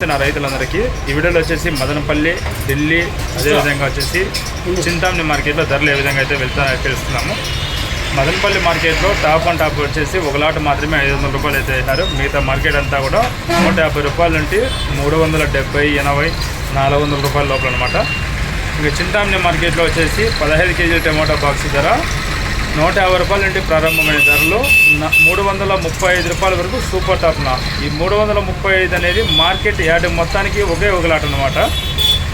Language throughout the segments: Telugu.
నా రైతులందరికీ ఈ వీడియోలో వచ్చేసి మదనపల్లి ఢిల్లీ అదేవిధంగా వచ్చేసి చింతామణి మార్కెట్లో ధరలు ఏ విధంగా అయితే వెళ్తా తెలుస్తున్నాము. మదనపల్లి మార్కెట్లో టాప్ అండ్ టాప్ వచ్చేసి ఒక లాట్ మాత్రమే ఐదు వందల రూపాయలు అయితే వేశారు మిగతా మార్కెట్ అంతా కూడా నూట యాభై రూపాయల నుండి మూడు వందల డెబ్బై ఎనభై నాలుగు వందల రూపాయల లోపల అనమాట ఇంకా చింతామణి మార్కెట్లో వచ్చేసి పదహైదు కేజీల టమాటా బాక్స్ ధర నూట యాభై రూపాయల నుండి ప్రారంభమైన ధరలు? మూడు వందల ముప్పై ఐదు రూపాయల వరకు సూపర్ టాప్ నా. ఈ మూడు వందల ముప్పై ఐదు అనేది మార్కెట్ యార్డ్ మొత్తానికి ఒకే ఒకలాట అనమాట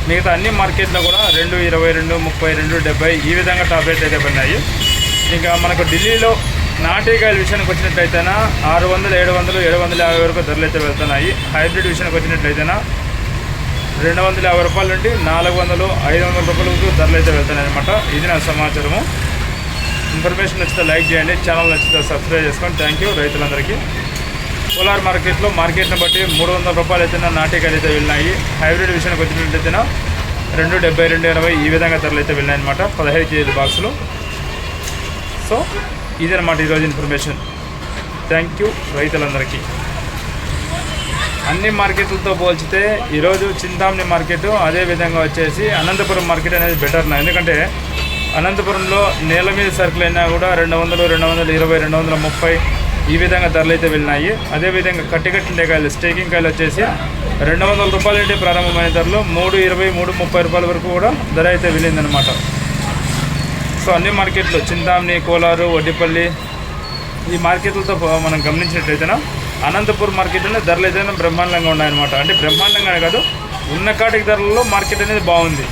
మిగతా అన్ని మార్కెట్లో కూడా రెండు ఇరవై రెండు ముప్పై రెండు డెబ్బై ఈ విధంగా టాప్ రేట్ అయితే పడినాయి. ఇంకా మనకు ఢిల్లీలో నాటికాయల విషయానికి వచ్చినట్లయితేనా ఆరు వందలు ఏడు వందలు ఏడు వందల యాభై వరకు ధరలు అయితే వెళ్తున్నాయి. హైబ్రిడ్ విషయానికి వచ్చినట్లయితేనా రెండు వందల యాభై రూపాయల నుండి నాలుగు వందలు ఐదు వందల రూపాయల వరకు ధరలు అయితే వెళ్తున్నాయి అనమాట ఇది నా సమాచారము. ఇన్ఫర్మేషన్ నచ్చితే లైక్ చేయండి. ఛానల్ నచ్చితే సబ్స్క్రైబ్ చేసుకోండి థ్యాంక్ యూ రైతులందరికీ. కోలార్ మార్కెట్లో మార్కెట్ని బట్టి మూడు వందల రూపాయలు అయితేనా నాటికాయలు అయితే వెళ్ళినాయి. హైబ్రిడ్ విషయానికి వచ్చినట్లయితేనా రెండు డెబ్బై రెండు ఎనభై ఈ విధంగా ధరలు అయితే వెళ్ళాయి అనమాట పదహైదు కేజీల బాక్సులు. సో ఇదనమాట ఈరోజు ఇన్ఫర్మేషన్. థ్యాంక్ యూ రైతులందరికీ. అన్ని మార్కెట్లతో పోల్చితే ఈరోజు చింతామణి మార్కెట్ అదే విధంగా వచ్చేసి అనంతపురం మార్కెట్ అనేది బెటర్ నా. ఎందుకంటే అనంతపురంలో నేల మీద సరుకులు అయినా కూడా రెండు వందలు రెండు వందల ఇరవై రెండు వందల ముప్పై ఈ విధంగా ధరలు అయితే వెళ్ళినాయి. అదేవిధంగా కట్టికట్టిండే కాయలు స్టేకింగ్ కాయలు వచ్చేసి రెండు వందల రూపాయల నుండి ప్రారంభమైన ధరలు మూడు ఇరవై మూడు ముప్పై రూపాయల వరకు కూడా ధర అయితే వెళ్ళిందనమాట సో అన్ని మార్కెట్లు చింతామణి కోలారు వడ్డిపల్లి ఈ మార్కెట్లతో మనం గమనించినట్లయితేనా అనంతపూర్ మార్కెట్లోనే ధరలు అయితే బ్రహ్మాండంగా ఉన్నాయన్నమాట. అంటే బ్రహ్మాండంగానే కాదు ఉన్న కాటికి ధరలలో మార్కెట్ అనేది బాగుంది.